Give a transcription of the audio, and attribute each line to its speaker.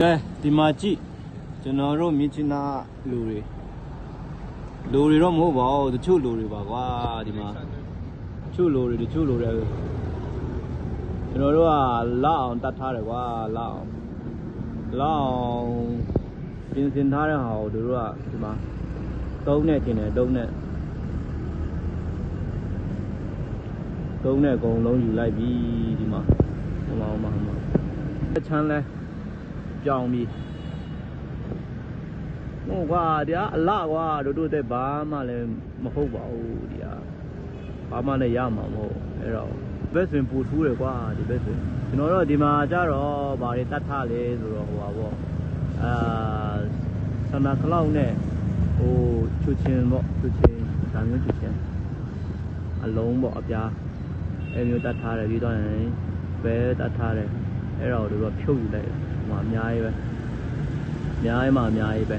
Speaker 1: ကဲဒီမှာကြည့်ကျွန်တော်တို့မြစ်ချနာလူတွေလူတွေတော့မဟုတ်ပါဘူးတချို့လူတွေပါကွာဒီမှာတချို့လူတွေတချို့လူတွေကျွန်တော်တို့ကလောက်အောင်တတ်ထားတယ်ကွာလောက်အောင်လောက်အောင်ပြင်ဆင်ထားတဲ့ဟာကိုတို့ကဒီမှာသုံးနဲ့ကျင်တယ်သုံးနဲ့သုံးနဲ့အကုန်လုံးယူလိုက်ပြီဒီမှာဟိုမှာဟိုမှာဟိုမှာအချမ်းလဲ ကြောင်ပြီဟိုကွာတရားအလကွာတို့တို့တဲ့ဘာမှလည်းမဟုတ်ပါဘူးတရားဘာမှလည်းရမှာမဟုတ်အဲ့တော့ဘက်ဆိုရင်ပူထူးတယ်ကွာဒီဘက်ဆိုရင်ကျွန်တော်တို့ဒီမှာကြတော့ဘာတွေတတ်ထားလဲဆိုတော့ဟိုပါပေါ့အာဆန္ဒကလောက်နဲ့ဟိုချူချင်းပေါ့ချူချင်းဒါမျိုးချူချင်းအလုံးပေါ့အပြားအဲ့မျိုးတတ်ထားတယ်ပြီးတော့ရင်ပဲတတ်ထားတယ် အဲ့တော့တို့ကဖြုတ်ယူလိုက်တယ်ဟိုမှာအများကြီးပဲအများကြီးမှအများကြီးပဲ